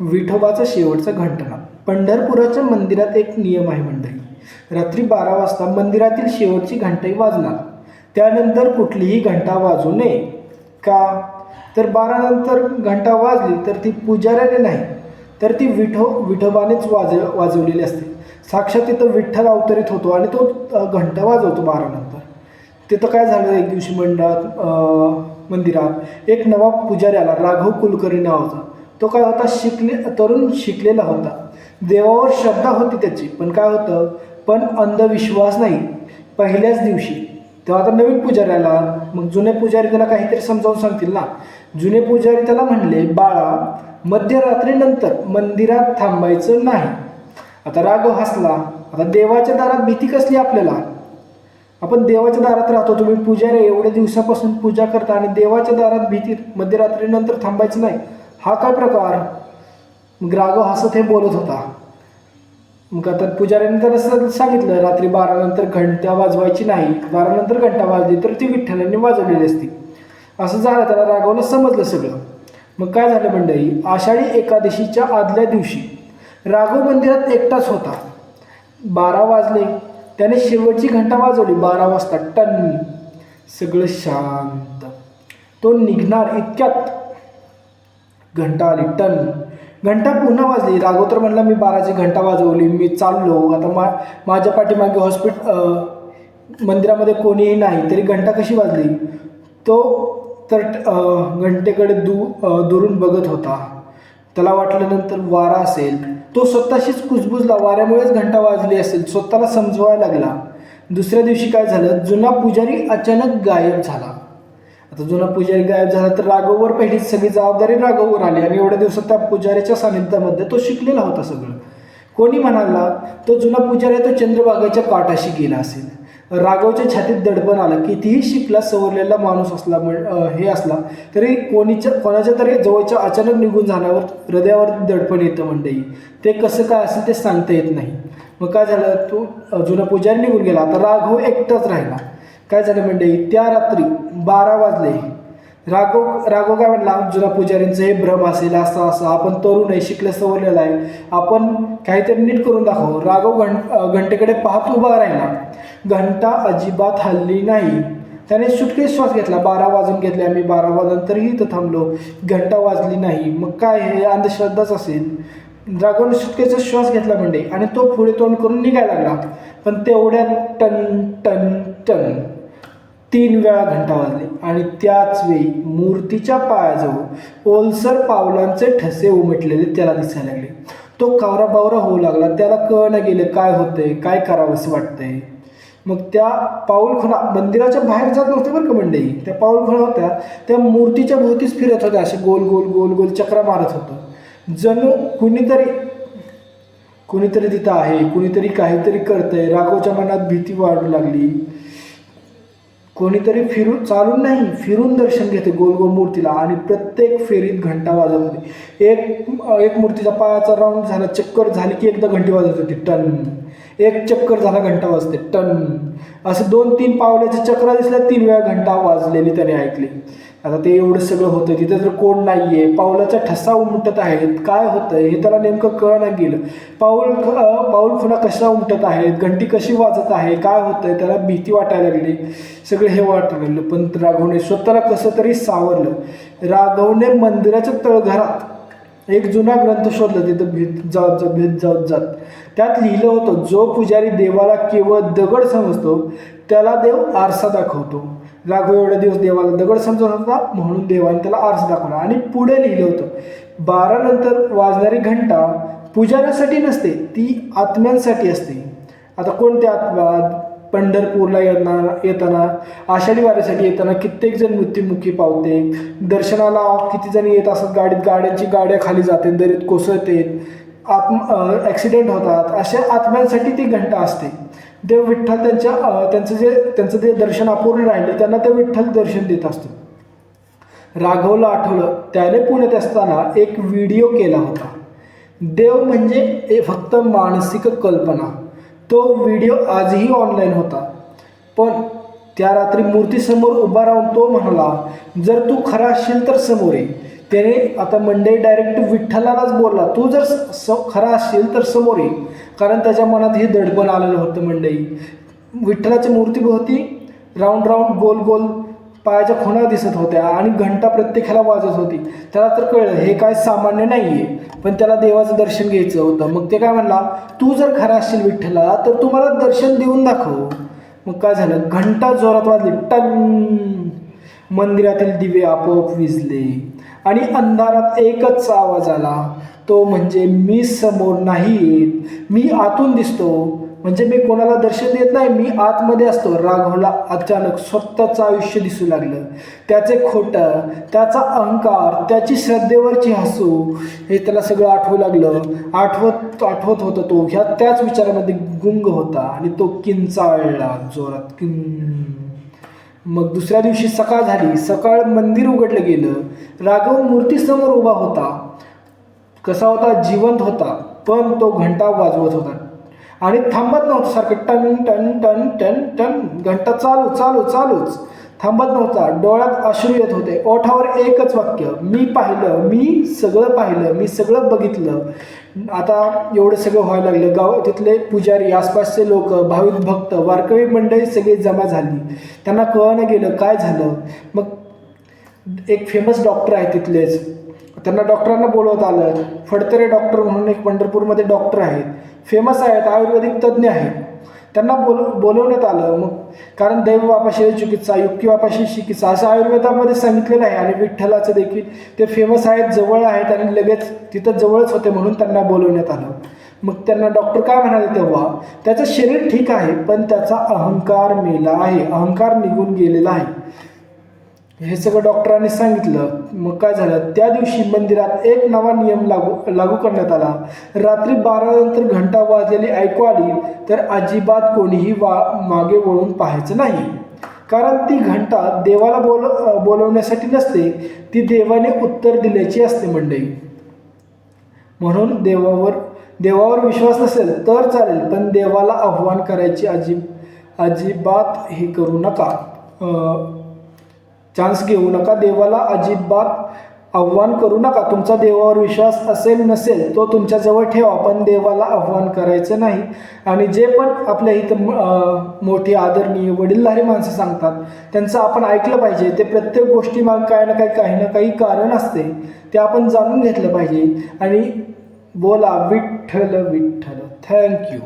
विठोबाचा शेवटचा घंटनाद पंढरपुराच्या मंदिरात एक नियम आहे मंडळी. रात्री बारा वाजता मंदिरातील शेवटची घंटाही वाजणार. त्यानंतर कुठलीही घंटा वाजू नये. का? तर बारा नंतर घंटा वाजली तर ती पुजाऱ्याने नाही तर ती विठो विठोबानेच वाज वाजवलेली असते. साक्षात तिथं विठ्ठल अवतरित होतो आणि तो घंटा वाजवतो बारा नंतर तिथं काय झालं एक दिवशी मंडळात मंदिरात एक नवा पुजारी आला राघव कुलकर्णी नावाचा तो काय होता? शिकले तरुण शिकलेला होता. देवावर श्रद्धा होती त्याची. पण काय होतं? पण अंधविश्वास नाही. पहिल्याच दिवशी. तेव्हा आता नवीन पुजारी आला. मग जुने पुजारी त्याला काहीतरी समजावून सांगतील ना? जुने पुजारी त्याला म्हणले बाळा मध्यरात्रीनंतर मंदिरात थांबायचं नाही. आता राघव हसला. आता देवाच्या दारात भीती कसली आपल्याला? आपण देवाच्या दारात राहतो. तुम्ही पुजारी एवढ्या दिवसापासून पूजा करता आणि देवाच्या दारात भीती मध्यरात्रीनंतर थांबायचं नाही. हा काय प्रकार? मग राघव हसत हे बोलत होता. मग आता पुजाऱ्याने त्याला सांगितलं रात्री बारानंतर घंट्या घंटा वाजवायची नाही. बारानंतर घंटा वाजली तर ती विठ्ठलांनी वाजवलेली असती. असं झालं त्याला राघवला समजलं सगळं. मग काय झालं मंडळी? आषाढी एकादशीच्या आदल्या दिवशी राघव मंदिरात एकटाच होता. बारा वाजले. त्याने शेवटची घंटा वाजवली. बारा वाजता टन. सगळं शांत. तो निघणार इतक्यात घंटा आली टन. घंटा पुन्हा वाजली. राघव म्हणलं म्हणला मी बाराची घंटा वाजवली. मी चाललो. आता मा माझ्या पाठीमागे हॉस्पिट मंदिरामध्ये कोणीही नाही. तरी घंटा कशी वाजली? तो तर घंटेकडे दू दुरून बघत होता. त्याला वाटलं नंतर वारा असेल. तो स्वतःशीच कुजबुजला. वाऱ्यामुळेच घंटा वाजली असेल. स्वतःला समजवायला लागला. दुसऱ्या दिवशी काय झालं? जुना पुजारी अचानक गायब झाला. आता जुना पुजारी गायब झाला तर राघववर पहिली सगळी जबाबदारी राघववर आली. आणि एवढ्या दिवसात त्या पुजाऱ्याच्या सानिध्यामध्ये तो शिकलेला होता सगळं. कोणी म्हणाला तो जुना पुजारी तो चंद्रभागाच्या काठाशी गेला असेल. राघवच्या छातीत दडपण आलं. कितीही शिकला सवरलेला माणूस असला म्हण- हे असला तरी कोणीच्या कोणाच्या तरी जवळच्या अचानक निघून जाण्यावर हृदयावर दडपण येतं मंडई ते कसं काय असेल ते सांगता येत नाही. मग काय झालं? तो जुना पुजारी निघून गेला. आता राघव एकटाच राहिला. काय झालं मंडळी? त्या रात्री बारा वाजले. राघव राघव काय म्हणला? जुना पुजारींचं हे भ्रम असेल असं असं. आपण तरुण आहे शिकलं सवरलेलं आहे. आपण काहीतरी नीट करून दाखव. राघव घं घंटेकडे पाहत उभा राहिला. घंटा अजिबात हल्ली नाही. त्याने सुटके श्वास घेतला. बारा वाजून घेतले आम्ही. बारा वाजूनंतरही इथं थांबलो. घंटा वाजली नाही. मग काय हे अंधश्रद्धाच असेल? राघवने सुटकेचा श्वास घेतला म्हणजे आणि तो पुढे तोंड करून निघायला लागला. पण तेवढ्यात टन टन टन. तीन वेळा घंटा वाजली. आणि त्याच वेळी मूर्तीच्या पायाजवळ ओलसर पावलांचे ठसे उमटलेले त्याला दिसायला लागले. तो कावरा बावरा होऊ लागला. त्याला कळणं गेलं काय होतंय काय करावंसं वाटतंय. मग त्या पाऊलखुणा मंदिराच्या बाहेर जात नव्हते बरं का मंडळी? त्या पाऊलखुणा होत्या. त्या मूर्तीच्या भोवतीच फिरत होत्या. असे गोल गोल गोल गोल चक्रा मारत होतं. जणू कुणीतरी कुणीतरी तिथं आहे कुणीतरी काहीतरी करतंय. राघवच्या मनात भीती वाढू लागली. कोणीतरी फिरून चालून नाही फिरून दर्शन घेते गोल गोल मूर्तीला. आणि प्रत्येक फेरीत घंटा वाजत होती. एक एक मूर्तीचा पायाचा राऊंड झाला चक्कर झाली की एकदा घंटी वाजत होती. टन. एक चक्कर झाला घंटा वाजते. टन. असे दोन तीन पावल्याच्या चक्र दिसल्या तीन वेळा घंटा वाजलेली त्याने ऐकली. आता ते एवढं सगळं होतं तिथे तर कोण नाही आहे पावलाचा ठसा उमटत आहेत. काय होतं हे त्याला नेमकं कळणं गेलं. पाऊल पाऊल खुणा कशा उमटत आहेत? घंटी कशी वाजत आहे? काय होतंय? त्याला भीती वाटायला लागली. सगळं हे वाटायला लागलं. पण राघवने स्वतःला कसं तरी सावरलं. राघवने मंदिराच्या तळघरात एक जुना ग्रंथ शोधला तिथं भीत जात जात भीत जात जात. त्यात लिहिलं होतं जो पुजारी देवाला केवळ दगड समजतो त्याला देव आरसा दाखवतो. राघव एवढ्या दिवस देवाला दगड समजत होता म्हणून देवाने त्याला आरसा दाखवला. आणि पुढे लिहिलं होतं बारा नंतर वाजणारी घंटा पुजाऱ्यासाठी नसते ती आत्म्यांसाठी असते. आता कोणत्या आत्मा? पंढरपूरला येणार येताना आषाढी वारीसाठी येताना कित्येक जण मृत्युमुखी पावते. दर्शनाला किती जण येत असतात गाडीत गाड्यांची गाड्या खाली जाते दरीत कोसळते. आत्म ॲक्सिडेंट होतात. अशा आत्म्यांसाठी ती घंटा असते. देव विठ्ठल त्यांच्या त्यांचं जे त्यांचं जे दर्शन अपूर्ण राहिलं त्यांना ते विठ्ठल दर्शन देत असतो. राघवला आठवलं त्याने पुण्यात असताना एक व्हिडिओ केला होता. देव म्हणजे हे फक्त मानसिक कल्पना. तो व्हिडिओ आजही ऑनलाईन होता. पण त्या रात्री मूर्तीसमोर उभा राहून तो म्हणाला जर तू खरा असशील तर समोर ये. त्याने आता मंडई डायरेक्ट विठ्ठलालाच बोलला तू जर स स- खरा असशील तर समोर ये. कारण त्याच्या मनात हे दडपण आलेलं होतं मंडई विठ्ठलाच्या मूर्तीभोवती राऊंड राऊंड गोल गोल पायाच्या खुणा दिसत होत्या आणि घंटा प्रत्येकाला वाजत होती. त्याला तर कळलं हे काय सामान्य नाही आहे पण त्याला देवाचं दर्शन घ्यायचं होतं. मग ते काय म्हणला तू जर खरा असशील विठ्ठला तर तू मला दर्शन देऊन दाखव. मग काय झालं घंटा जोरात वाजली टन! मंदिरातील दिवे आपोआप विजले आणि अंधारात एकच आवाज आला तो म्हणजे मी समोर नाही येत मी आतून दिसतो. म्हणजे मी कोणाला दर्शन देत नाही मी आतमध्ये असतो. राघवला अचानक स्वतःचं आयुष्य दिसू लागलं. त्याचे खोटं त्याचा अहंकार त्याची श्रद्धेवरची हसू हे त्याला सगळं आठवू लागलं. आठवत आठवत होतं तो. ह्या त्याच विचारामध्ये गुंग होता आणि तो किंचाळला जोरात. किं. मग दुसऱ्या दिवशी सकाळ झाली. सकाळ मंदिर उघडलं गेलं. राघव मूर्तीसमोर उभा होता. कसा होता? जिवंत होता. पण तो घंटा वाजवत होता. आणि थांबत नव्हतं सारखं टन टन टन टन टन. घंटा चालू चालू चालूच. थांबत नव्हता. डोळ्यात अश्रू येत होते. ओठावर एकच वाक्य मी पाहिलं मी सगळं पाहिलं मी सगळं बघितलं. आता एवढं सगळं व्हायला लागलं. गाव तिथले पुजारी आसपासचे लोक भाविक भक्त वारकरी मंडळी सगळी जमा झाली. त्यांना कळणं गेलं काय झालं? मग एक फेमस डॉक्टर आहे तिथलेच. त्यांना डॉक्टरांना बोलवत आलं. फडतरे डॉक्टर म्हणून एक पंढरपूरमध्ये डॉक्टर आहेत. फेमस आहेत आयुर्वेदिक तज्ज्ञ आहेत. त्यांना बोल बोलवण्यात आलं. मग कारण दैववापाशी चिकित्सा युक्तिवापाशी चिकित्सा असं आयुर्वेदामध्ये सांगितलेलं आहे आणि विठ्ठलाचं देखील. ते फेमस आहेत जवळ आहेत आणि लगेच तिथं जवळच होते म्हणून त्यांना बोलवण्यात आलं. मग त्यांना डॉक्टर काय म्हणाले तेव्हा त्याचं शरीर ठीक आहे पण त्याचा अहंकार मेला आहे. अहंकार निघून गेलेला आहे. हे सगळं डॉक्टरांनी सांगितलं. मग काय झालं? त्या दिवशी मंदिरात एक नवा नियम लागू लागू करण्यात आला. रात्री बारानंतर घंटा वाजलेली ऐकू आली तर अजिबात कोणीही वा मागे वळून पाहायचं नाही. कारण ती घंटा देवाला बोल बोलवण्यासाठी नसते ती देवाने उत्तर दिल्याची असते मंडळी. म्हणून देवावर देवावर विश्वास नसेल तर चालेल पण देवाला आव्हान करायची अजिब अजिबात हे करू नका. चान्स घेऊ नका. देवाला अजिबात आव्हान करू नका. तुमचा देवावर विश्वास असेल नसेल तो तुमच्याजवळ ठेवा. पण देवाला आव्हान करायचं नाही. आणि जे पण आपल्या इथं म- मोठी आदरणीय वडीलधारी माणसं सांगतात त्यांचं आपण ऐकलं पाहिजे. ते प्रत्येक गोष्टीमाग काही ना काही काही ना काही कारण असते. ते आपण जाणून घेतलं पाहिजे. आणि बोला विठ्ठल विठ्ठल. थँक्यू